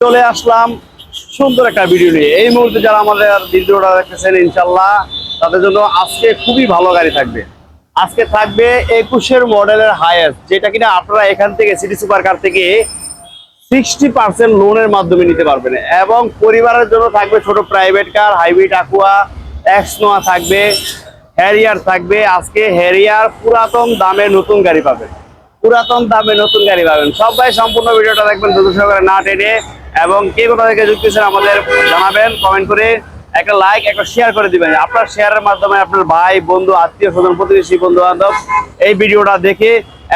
চলে আসলাম সুন্দর একটা ভিডিও নিয়ে। এই মুহূর্তে যারা আমাদের ভিডিওটা দেখতেছেন ইনশাল্লাহ তাদের জন্য আজকে খুবই ভালো গাড়ি থাকবে। আজকে থাকবে একুশের মডেলের হায়েস্ট যেটা কিনা আপনারা এখান থেকে সিটি সুপার কার থেকে সিক্সটি পার্সেন্ট লোনের মাধ্যমে নিতে পারবেন। এবং পরিবারের জন্য থাকবে ছোট private car hybrid Aqua X Noah থাকবে হ্যারিয়ার থাকবে। আজকে হ্যারিয়ার পুরাতন দামে নতুন গাড়ি পাবেন। পুরাতন দামে নতুন গাড়ি পাবেন। সবাই সম্পূর্ণ ভিডিওটা দেখবেন দ্রুত সহকারে না টেনে এবং কে কোথা থেকে যুক্তেছেন আমাদের জানাবেন কমেন্ট করে একটা লাইক একটা শেয়ার করে দিবেন। আপনার শেয়ারের মাধ্যমে আপনার ভাই বন্ধু আত্মীয় স্বজন প্রতিবেশী বন্ধু বান্ধব এই ভিডিওটা দেখে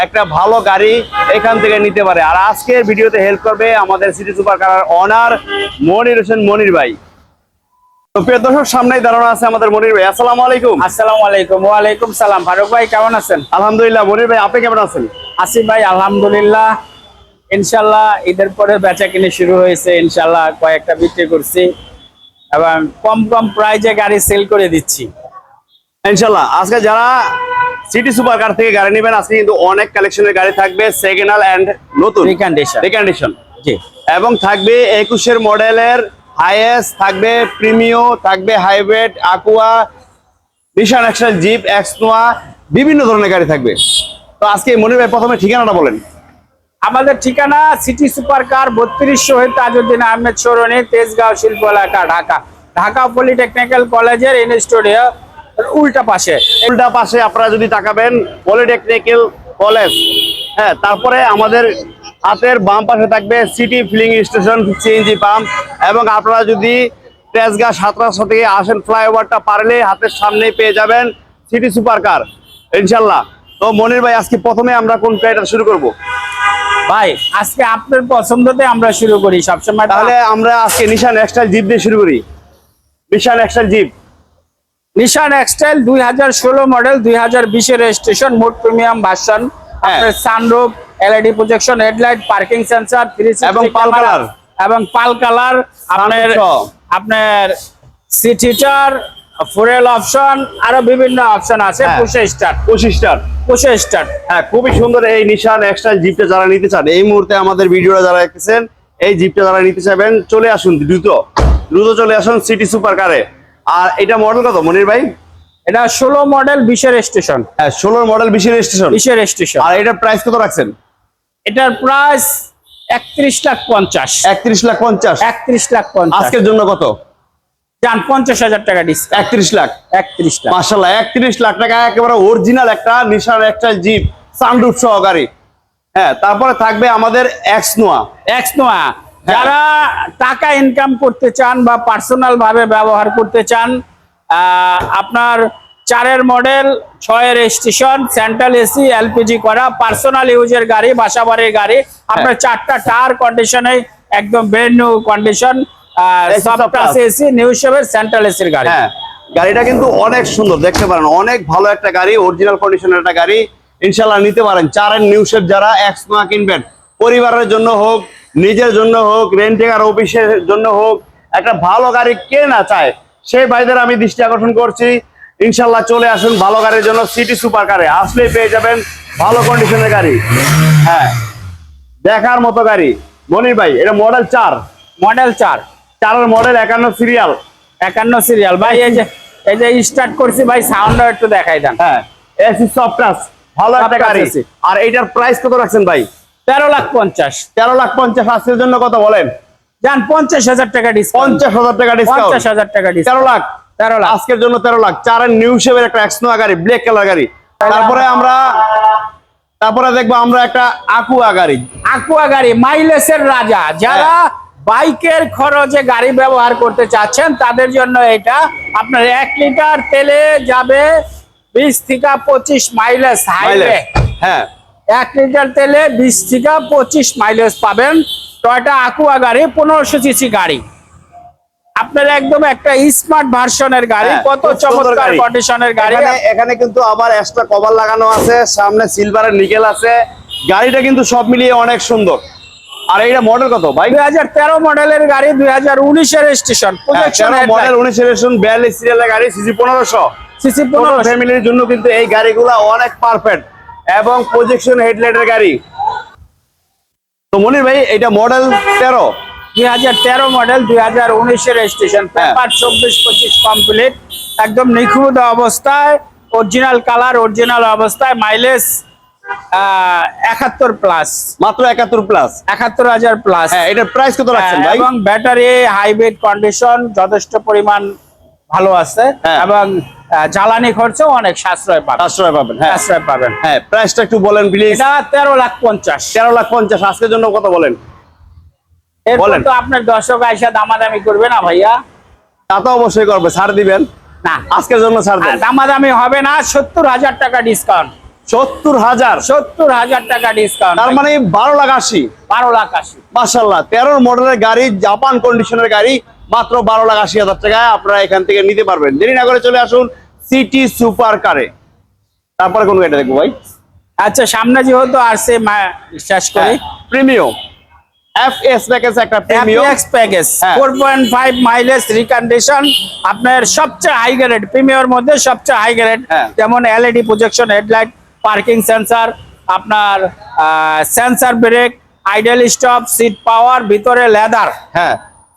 একটা ভালো গাড়ি এখান থেকে নিতে পারে। আর আজকের ভিডিওতে হেল্প করবে আমাদের সিটি সুপার কারার অনার মনির হোসেন মনির ভাই। তো প্রিয় দর্শক সামনেই দাঁড়ানো আছে আমাদের মনির ভাই। আসসালামু আলাইকুম। আসসালামু আলাইকুম। ওয়ালাইকুম সালাম। ফারুক ভাই কেমন আছেন? আলহামদুলিল্লাহ মনির ভাই আপনি কেমন আছেন? আসিফ ভাই আলহামদুলিল্লাহ। ইনশাল্লাহ ঈদের পরে বেচা কিনে শুরু হয়েছে ইনশাল্লাহ কয়েকটা বিক্রি করছি এবং কম কম প্রাইজে গাড়ি সেল করে দিচ্ছি। ইনশাল্লাহ আজকে যারা সিটি সুপার কার থেকে গাড়ি নেবেন আজকে কিন্তু অনেক কালেকশনের গাড়ি থাকবে সেকেন্ড হ্যান্ড এন্ড নতুন। রিকন্ডিশন রিকন্ডিশন জি। এবং থাকবে একুশের মডেলের হাইয়েস্ট থাকবে প্রিমিও থাকবে হাইব্রিড আকুয়া নিশান এক্সেল জিপ এক্সনোয়া বিভিন্ন ধরনের গাড়ি থাকবে। তো আজকে মনির ভাই প্রথমে ঠিকানাটা বলেন। আমাদের ঠিকানা সিটি সুপার কার বত্রিশ শহীদ তাজউদ্দিন আহমেদ সরণি, তেজগাঁও শিল্প এলাকা ঢাকা। ঢাকা পলিটেকনিক্যাল কলেজের ইন স্টুডিও উল্টা পাশে। উল্টা পাশে আপনারা যদি তাকাবেন, পলিটেকনিক্যাল কলেজ। হ্যাঁ তারপরে আমাদের হাতের বাম পাশে থাকবে city filling station, CNG pump. এবং আপনারা যদি তেজগা সাতরাশো থেকে আসেন, ফ্লাইওভারটা পারলে হাতের সামনে পেয়ে যাবেন সিটি সুপার কার ইনশাল্লাহ। তো মনির ভাই, আজকে প্রথমে আমরা কোন গাড়িটা শুরু করব? ভাই আজকে আপনার পছন্দতে আমরা শুরু করি। সবসময় তাহলে আমরা আজকে নিশান এক্সটাইল জিপ দিয়ে শুরু করি। নিশান এক্সটাইল জিপ নিশান এক্সটাইল দুই হাজার ষোলো মডেল দুই হাজার বিশের রেজিস্ট্রেশন মোট প্রিমিয়াম ভার্সন। আপনার sunroof LED projection headlight parking sensor এবং পাল কালার। এবং পাল কালার আপনার আপনার সিট হিটার ফুরেল অপশন আরও বিভিন্ন অপশন আছে। পুষে স্টার্ট পঁচিশটার পুষে স্টার্ট হ্যাঁ খুবই সুন্দর এই নিশান এক্সট্রা জিপটা যারা নিতে চান এই মুহূর্তে আমাদের ভিডিওটা যারা দেখতেছেন এই জিপটা যারা নিতে চাইবেন চলে আসুন দ্রুত। দ্রুত চলে আসুন সিটি সুপার কারে আর এটা মডেল কত মনির ভাই? এটা ষোলো মডেল বিশের স্টেশন হ্যাঁ ষোলোর মডেল বিশের স্টেশন বিশের স্টেশন আর এটার প্রাইস কত রাখছেন? এটার প্রাইস একত্রিশ লাখ পঞ্চাশ। একত্রিশ লাখ পঞ্চাশ। একত্রিশ লাখ পঞ্চাশ। আজকের জন্য কত? যান পঞ্চাশ হাজার টাকা ডিসকাউন্ট একত্রিশ লাখ। একত্রিশ লাখ। মাসাল্লাহ একত্রিশ লাখ টাকা একেবারে অরিজিনাল একটা নিশান একটা জিপ সানরুফ সহকারী হ্যাঁ তারপরে থাকবে আমাদের এক্স নোয়া এক্স নোয়া যারা টাকা ইনকাম করতে চান বা পার্সোনাল ভাবে ব্যবহার করতে চান আপনার চারের মডেল ছয়ের স্টেশন সেন্ট্রাল এসি এলপিজি করা পার্সোনাল ইউজের গাড়ি বাসাবাড়ির গাড়ি আপনার চারটা টায়ার কন্ডিশনে একদম brand new condition AC new central এসির গাড়ি। হ্যাঁ গাড়িটা কিন্তু অনেক সুন্দর দেখতে পারেন অনেক ভালো একটা গাড়ি অরিজিনাল কন্ডিশনের একটা গাড়ি। ইনশাল্লাহ নিতে পারেন চারের নিউ শেপ যারা এক্স নোয়া কিনবেন পরিবারের জন্য হোক নিজের জন্য হোক রেন্টেকার অফিসের জন্য হোক একটা ভালো গাড়ি কে না চায় সেই ভাইদের আমি দৃষ্টি আকর্ষণ করছি। ইনশাল্লাহ চলে আসুন ভালো গাড়ির জন্য সিটি সুপার কারে আসলেই পেয়ে যাবেন ভালো কন্ডিশনের গাড়ি। হ্যাঁ দেখার মতো গাড়ি। মনির ভাই এটা মডেল চার। মডেল চার। চারের মডেল একান্ন সিরিয়াল একান্ন সিরিয়াল ভাই এই যে এই যে স্টার্ট করছি ভাই সাউন্ডও একটু দেখাই দেন। হ্যাঁ এসি সফট টাচ ভালো একটা গাড়ি। আর এইটার প্রাইস কত রাখছেন ভাই? তেরো লাখ পঞ্চাশ। তেরো লাখ পঞ্চাশ আজকের জন্য কত বলেন? যান পঞ্চাশ হাজার টাকা ডিসকাউন্ট পঞ্চাশ হাজার টাকা ডিসকাউন্ট পঞ্চাশ হাজার টাকা তেরো লাখ। তেরো লাখ। আজকের জন্য তেরো লাখ। চারের নিউ শেপের একটা এক্সনোয়া গাড়ি ব্ল্যাক কালার গাড়ি। তারপরে আমরা তারপরে দেখব আমরা একটা আকুয়া গাড়ি। আকুয়া গাড়ি মাইলেজের রাজা। যারা বাইকের খরচে গাড়ি ব্যবহার করতে চাচ্ছেন তাদের জন্য এটা আপনার এক লিটার তেলে যাবে বিশ থেকে পঁচিশ মাইলেজ হাইওয়ে। হ্যাঁ। এক লিটার তেলে বিশ থেকে পঁচিশ মাইলেজ পাবেন টয়টা আকুয়া গাড়ি পনেরোশো সিসি গাড়ি। আপনার একদম একটা স্মার্ট ভার্সনের গাড়ি হ্যাঁ, কত চমৎকার। কন্ডিশনের গাড়ি। এখানে কিন্তু আবার এক্সট্রা কভার লাগানো আছে সামনে সিলভারের নিকেল আছে। গাড়িটা কিন্তু সব মিলিয়ে অনেক সুন্দর। আর এইটা মডেল কত ভাই দুই হাজার তেরো মডেলের গাড়ি দুই হাজার উনিশের স্টেশন মডেল উনিশের বিয়াল্লিশ সিরিয়ালের গাড়ি সিসি পনেরোশো। সিসি পনেরো পনেরো ফ্যামিলির জন্য কিন্তু এই গাড়িগুলো অনেক পারফেক্ট এবং প্রজেকশন হেডলাইটের গাড়ি। তো মনির ভাই এটা মডেল তেরো। দুই হাজার তেরো মডেল দুই হাজার উনিশের রেজিস্ট্রেশন। পেপার চব্বিশ পঁচিশ কমপ্লিট একদম নিখুঁত অবস্থায় অরিজিনাল কালার অরিজিনাল অবস্থায় মাইলেজ একাত্তর প্লাস মাত্র একাত্তর প্লাস একাত্তর হাজার প্লাস হ্যাঁ এটার প্রাইস কত রাখছেন ভাই? এবং ব্যাটারি হাইব্রিড কন্ডিশন যথেষ্ট পরিমাণ ভালো আছে হ্যাঁ। এবং জ্বালানি খরচও অনেক সাশ্রয় পাবেন। সাশ্রয় পাবেন হ্যাঁ। সাশ্রয় পাবেন। হ্যাঁ প্রাইসটা একটু বলেন প্লিজ এটা তেরো লাখ পঞ্চাশ। তেরো লাখ পঞ্চাশ আজকের জন্য কত বলেন? বলেন। তো আপনার দর্শক আইসা দামাদামি করবে না ভাইয়া। তা তো অবশ্যই করবে ছাড় দিবেন। না। আজকের জন্য ছাড় দামাদামি হবে না সত্তর হাজার টাকা ডিসকাউন্ট সত্তর হাজার। সত্তর হাজার টাকা ডিসকাউন্ট তার মানে বারো লাখ আশি। বারো লাখ আশি। মাসাল্লাহ তেরো মডেলের গাড়ি জাপান কন্ডিশনের গাড়ি মাত্র বারো লাখ আশি হাজার টাকায় আপনারা এখান থেকে নিতে পারবেন। দেরি না করে চলে আসুন সিটি সুপার কারে তারপরে কোন গাড়িটা দেখব ভাই? আচ্ছা সামনে যেহেতু আসছে শেষ করি। প্রিমিয়াম প্যাকেজ একটা প্রিমিয়াম প্যাকেজ হ্যাঁ। Four point five mileage recondition আপনার সবচেয়ে হাই গ্রেড প্রিমিয়ার মধ্যে সবচেয়ে হাই গ্রেড হ্যাঁ। যেমন LED projection headlight parking sensor আপনার sensor brake idle stop seat power ভিতরে লেদার। হ্যাঁ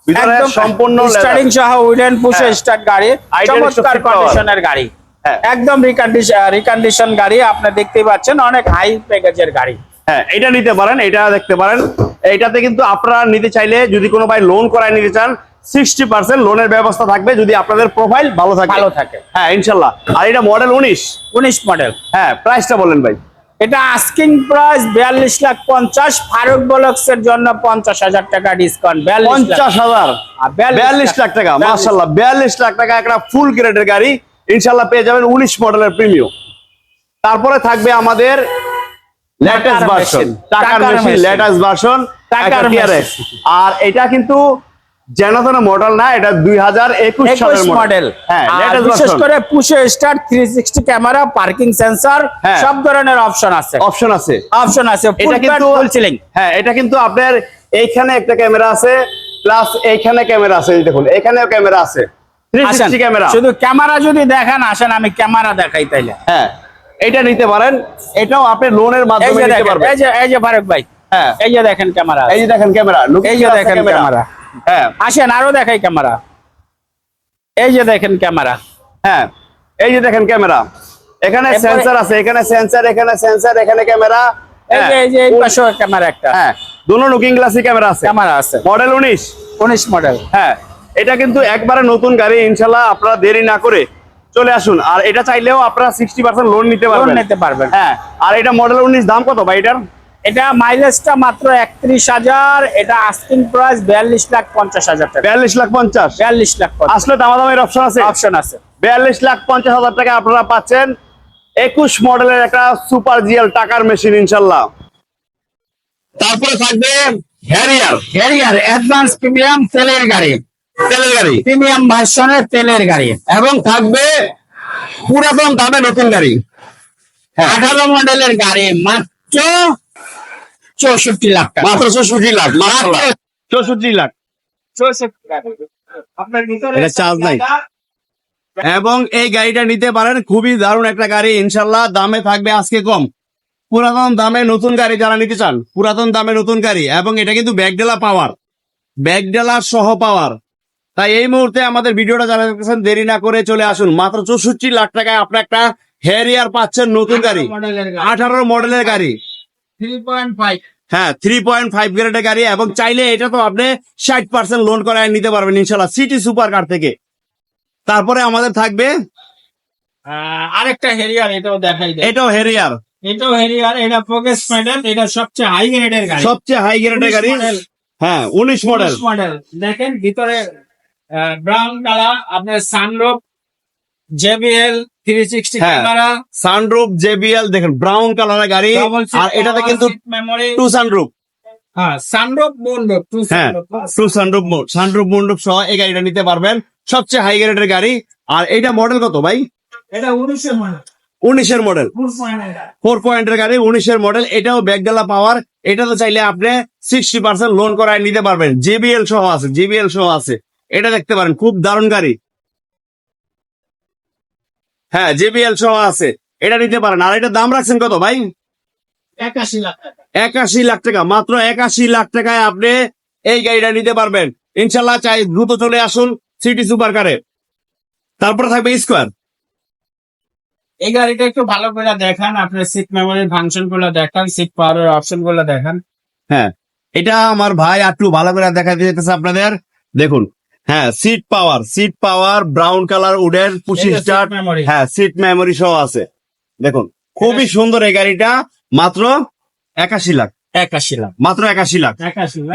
একদম সম্পূর্ণ স্টার্টিং সহ উইডেন পুশে হ্যাঁ। স্টার্ট গাড়ি Ideal চমৎকার কন্ডিশনের গাড়ি। হ্যাঁ। একদম রিকন্ডিশন রিকন্ডিশন গাড়ি আপনি দেখতেই পাচ্ছেন অনেক হাই প্যাকেজের গাড়ি। হ্যাঁ এটা নিতে পারেন এটা দেখতে পারেন। এইটাতে কিন্তু আপনারা নিতে চাইলে যদি কোনো ভাই লোন করায় নিতে চান সিক্সটি পার্সেন্ট লোনের ব্যবস্থা থাকবে যদি আপনাদের প্রোফাইল ভালো থাকে। ভালো থাকে। হ্যাঁ ইনশাল্লাহ। আর এটা মডেল উনিশ? উনিশ মডেল হ্যাঁ প্রাইসটা বলেন ভাই। এটা আস্কিং প্রাইস বিয়াল্লিশ লাখ পঞ্চাশ ফারুক বলক্স এর জন্য পঞ্চাশ হাজার টাকা ডিসকাউন্ট পঞ্চাশ হাজার? বিয়াল্লিশ লাখ। টাকা। মার্শাল্লাহ বিয়াল্লিশ লাখ টাকা একটা ফুল গ্রেডের গাড়ি ইনশাল্লাহ পেয়ে যাবেন উনিশ মডেলের প্রিমিয়াম তারপরে থাকবে আমাদের লেটেস্ট ভার্সন টাকার টাকার মেশিন লেটেস্ট ভার্সন টাকার আর এটা কিন্তু যেন তেন মডেল না এটা দুই হাজার একুশ সালের মডেল হ্যাঁ বিশেষ করে পুশে start three sixty camera parking sensor. সব ধরনের অপশন আছে। অপশন আছে। অপশন আছে এটা কিন্তু হ্যাঁ এটা কিন্তু আপনার এইখানে একটা ক্যামেরা আছে প্লাস এইখানে ক্যামেরা আছে দেখুন এখানেও ক্যামেরা আছে। ক্যামেরা শুধু ক্যামেরা যদি দেখেন আসেন আমি ক্যামেরা দেখাই তাইলে। হ্যাঁ এটা নিতে পারেন এটাও আপনি লোনের মাধ্যমে নিতে পারবেন। এই যে এই যে ফারুক ভাই হ্যাঁ। এই যে দেখেন ক্যামেরা এই যে দেখেন ক্যামেরা এই যে দেখেন ক্যামেরা হ্যাঁ। আসেন আরও দেখাই ক্যামেরা। এই যে দেখেন ক্যামেরা। হ্যাঁ এই যে দেখেন ক্যামেরা। এখানে সেন্সর আছে এখানে সেন্সর এখানে সেন্সর এখানে ক্যামেরা। এই যে এই যে এই পাশে ক্যামেরা একটা। হ্যাঁ দুটো লুকিং গ্লাসই ক্যামেরা আছে। ক্যামেরা আছে। মডেল উনিশ। উনিশ মডেল। হ্যাঁ এটা কিন্তু একবারে নতুন গাড়ি আপনারা দেরি না করে চলে আসুন। আর এটা চাইলেও আপনারা সিক্সটি পার্সেন্ট লোন নিতে লোন পারবেন। নিতে পারবেন। হ্যাঁ আর এটা মডেল উনিশ দাম কত ভাই এটার? এটা মাইলেজটা মাত্র একত্রিশ হাজার এটা আস্কিং প্রাইস বিয়াল্লিশ লাখ পঞ্চাশ হাজার টাকা। বিয়াল্লিশ লাখ পঞ্চাশ। বিয়াল্লিশ লাখ আসলে দামাদামের অপশন আছে? অপশন আছে। বিয়াল্লিশ লাখ পঞ্চাশ হাজার টাকা আপনারা পাচ্ছেন একুশ মডেলের একটা সুপার জিএল টাকার মেশিন ইনশাল্লাহ। তারপরে থাকবে হ্যারিয়ার ক্যারিয়ার অ্যাডভান্স প্রিমিয়াম তেলের গাড়ি। তেলের গাড়ি। প্রিমিয়াম ভার্সনের তেলের গাড়ি। এবং থাকবে পুরাতন দামে নতুন গাড়ি। হ্যাঁ। আঠারো মডেলের গাড়ি মাত্র চৌষট্টি লাখ টাকা। মাত্র চৌষট্টি লাখ মাত্র চৌষট্টি লাখ চৌষট্টি লাখ। আপনার ভিতরে চার্জ নাই। এবং এই গাড়িটা নিতে পারেন খুবই দারুণ একটা গাড়ি ইনশাল্লাহ দামে থাকবে আজকে কম। পুরাতন দামে নতুন গাড়ি যারা নিতে চান পুরাতন দামে নতুন গাড়ি এবং এটা কিন্তু ব্যাগডেলা পাওয়ার ব্যাগডেলা সহ পাওয়ার। তাই এই মুহূর্তে আমাদের ভিডিওটা যারা দেখতেছেন দেরি না করে চলে আসুন। মাত্র চৌষট্টি লাখ টাকায় আপনার একটা হ্যারিয়ার পাচ্ছেন নতুন গাড়ি আঠারো মডেলের গাড়ি। হ্যাঁ থ্রি পয়েন্ট ফাইভ গ্রেডের গাড়ি এবং চাইলে এটা তো আপনি ষাট পার্সেন্ট লোন করায় নিতে পারবেন ইনশাল্লাহ সিটি সুপার কার থেকে। তারপরে আমাদের থাকবে আরেকটা হেরিয়ার এটাও দেখাই দেয় এটাও হেরিয়ার এটাও হেরিয়ার এটা মডেল এটা সবচেয়ে হাই গ্রেডের গাড়ি। সবচেয়ে হাই গ্রেডের গাড়ি। হ্যাঁ উনিশ মডেল মডেল দেখেন ভিতরে ব্রাউন কালার আপনার JBL three sixty. Camera sunroof JBL দেখেন ব্রাউন কালারের গাড়ি। আর এটাতে কিন্তু টু সানরুফ হ্যাঁ সানরুফ মুন্ডুপ টু হ্যাঁ টু সানরুফ মোড সানরুফ মন্ডপ সহ এই গাড়িটা নিতে পারবেন। সবচেয়ে হাই গ্রেডের গাড়ি। আর এটা মডেল কত ভাই? এটা উনিশশো মডেল উনিশের মডেল ফোর পয়েন্টের গাড়ি উনিশের মডেল এটাও ব্যাগডালা পাওয়ার এটা তো চাইলে আপনি সিক্সটি পার্সেন্ট লোন করায় নিতে পারবেন। জেবিএল সহ আছে জেবিএল সহ আছে। এটা দেখতে পারেন খুব দারুণ গাড়ি। হ্যাঁ জেবিএল সহ আছে। এটা নিতে পারেন। আর এটার দাম রাখছেন কত ভাই? একাশি লাখ একাশি লাখ টাকা। মাত্র একাশি লাখ টাকায় আপনি এই গাড়িটা নিতে পারবেন। ইনশাল্লাহ চাই দ্রুত চলে আসুন সিটি সুপার কারে তারপরে থাকবে স্কোয়ার। এই গাড়িটা একটু ভালো করে দেখান। আপনার সিট মেমোরির ফাংশনগুলো দেখান সিট পাওয়ারের অপশনগুলো দেখান। হ্যাঁ এটা আমার ভাই একটু ভালো করে দেখা দিতেছে আপনাদের। দেখুন হ্যাঁ seat power seat power brown colour উডের push start হ্যাঁ সিট মেমোরি সহ আছে। দেখুন খুবই সুন্দর এই গাড়িটা মাত্র একাশি লাখ। একাশি লাখ। মাত্র একাশি লাখ।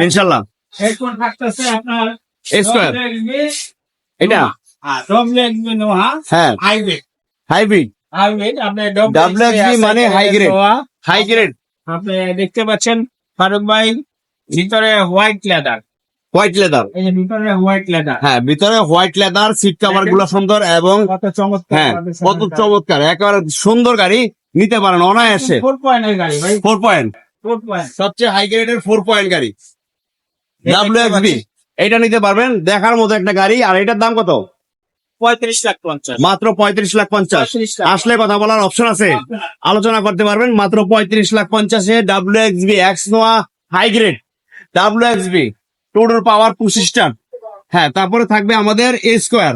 ইনশাল্লাহ। স্কোয়ার এটা? হ্যাঁ। হাইব্রিড হাইব্রিড মানে high grade। হাই গ্রেড আপনি দেখতে পাচ্ছেন ফারুক ভাই ভিতরে হোয়াইট লেদার হোয়াইট লেদার ভিতরে হোয়াইট লেদার হ্যাঁ ভিতরে হোয়াইট লেদার সিট কভারগুলো সুন্দর এবং চমৎকার হ্যাঁ কত চমৎকার একেবারে সুন্দর গাড়ি নিতে পারেন অনায়াসে। ফোর পয়েন্টের গাড়ি ভাই। ফোর পয়েন্ট সবচেয়ে হাই গ্রেডের ফোর পয়েন্ট গাড়ি। ডাব্লিউ এক্সবি এটা নিতে পারবেন দেখার মতো একটা গাড়ি আর এটার দাম কত? পঁয়ত্রিশ লাখ পঞ্চাশ। মাত্র পঁয়ত্রিশ লাখ পঞ্চাশ। আসলে কথা বলার অপশন আছে। আলোচনা করতে পারবেন মাত্র পঁয়ত্রিশ লাখ পঞ্চাশে W XB X Noah high grade W XB total power পঁচিশটার হ্যাঁ তারপরে থাকবে আমাদের এ স্কোয়ার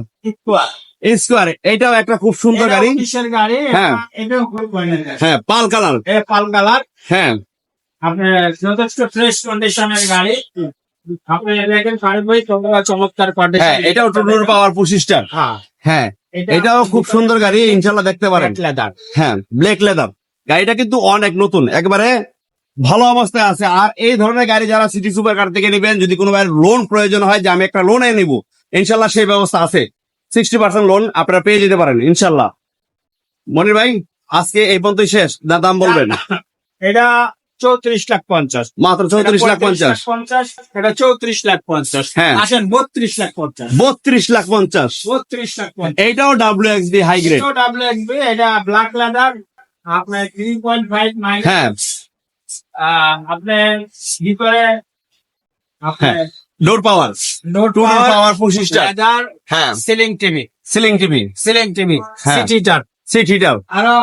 স্কোয়ার এটাও একটা খুব সুন্দর গাড়ি। গাড়ি হ্যাঁ। হ্যাঁ পাল কালার। পাল কালার। হ্যাঁ। আপনার যথেষ্ট ফ্রেশ কন্ডিশনের গাড়ি। চমৎকার হ্যাঁ এটাও পাওয়ার হ্যাঁ। হ্যাঁ এটাও খুব সুন্দর গাড়ি ইনশাল্লাহ দেখতে পারেন। লেদার হ্যাঁ ব্ল্যাক লেদার গাড়িটা কিন্তু অনেক নতুন। একবারে ভালো অবস্থায় আছে। আর এই ধরনের গাড়ি যারা সিটি সুপার কার থেকে নেবেন যদি কোনো ভাই লোন প্রয়োজন হয় যে আমি একটা লোনে নিব ইনশাল্লাহ সেই ব্যবস্থা আছে। সিক্সটি পার্সেন্ট লোন আপনারা পেয়ে যেতে পারেন ইনশাল্লাহ। মনির ভাই আজকে এই পর্যন্তই শেষ না দাম বলবেন? এটা চৌত্রিশ লাখ পঞ্চাশ। মাত্র চৌত্রিশ লাখ পঞ্চাশ। পঞ্চাশ এটা চৌত্রিশ লাখ পঞ্চাশ। হ্যাঁ। আসেন বত্রিশ লাখ পঞ্চাশ। বত্রিশ লাখ পঞ্চাশ। বত্রিশ লাখ পঞ্চাশ। এইটাও W X B high grade W XB এটা ব্ল্যাক লেদার আপনার থ্রি পয়েন্ট ফাইভ মাইনাস ভিতরে ডোর পাওয়ার টোটাল পাওয়ার পঁচিশটা হ্যাঁ। Ceiling TV ceiling TV ceiling TV আরও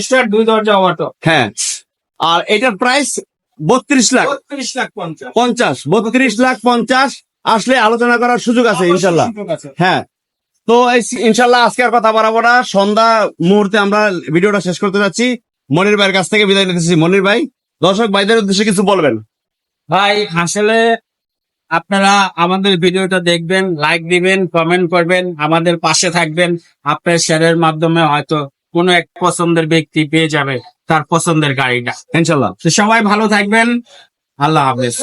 স্টার দুই দরজা অটো হ্যাঁ। আর এটার প্রাইস বত্রিশ লাখ। বত্রিশ লাখ পঞ্চাশ। পঞ্চাশ বত্রিশ লাখ পঞ্চাশ। আসলে আলোচনা করার সুযোগ আছে ইনশাল্লাহ। হ্যাঁ। তো এই ইনশাল্লাহ আজকে আর কথা বাড়াবো না। সন্ধ্যা মুহূর্তে আমরা ভিডিওটা শেষ করতে যাচ্ছি। মনির ভাইয়ের কাছ থেকে বিদায় নিতেছি। মনির ভাই দর্শক ভাইদের উদ্দেশ্যে কিছু বলবেন? ভাই আসলে আপনারা আমাদের ভিডিওটা দেখবেন লাইক দিবেন কমেন্ট করবেন আমাদের পাশে থাকবেন। আপনার শেয়ারের মাধ্যমে হয়তো কোনো এক পছন্দের ব্যক্তি পেয়ে যাবে তার পছন্দের গাড়িটা। ইনশাল্লাহ। সবাই ভালো থাকবেন। আল্লাহ হাফেজ।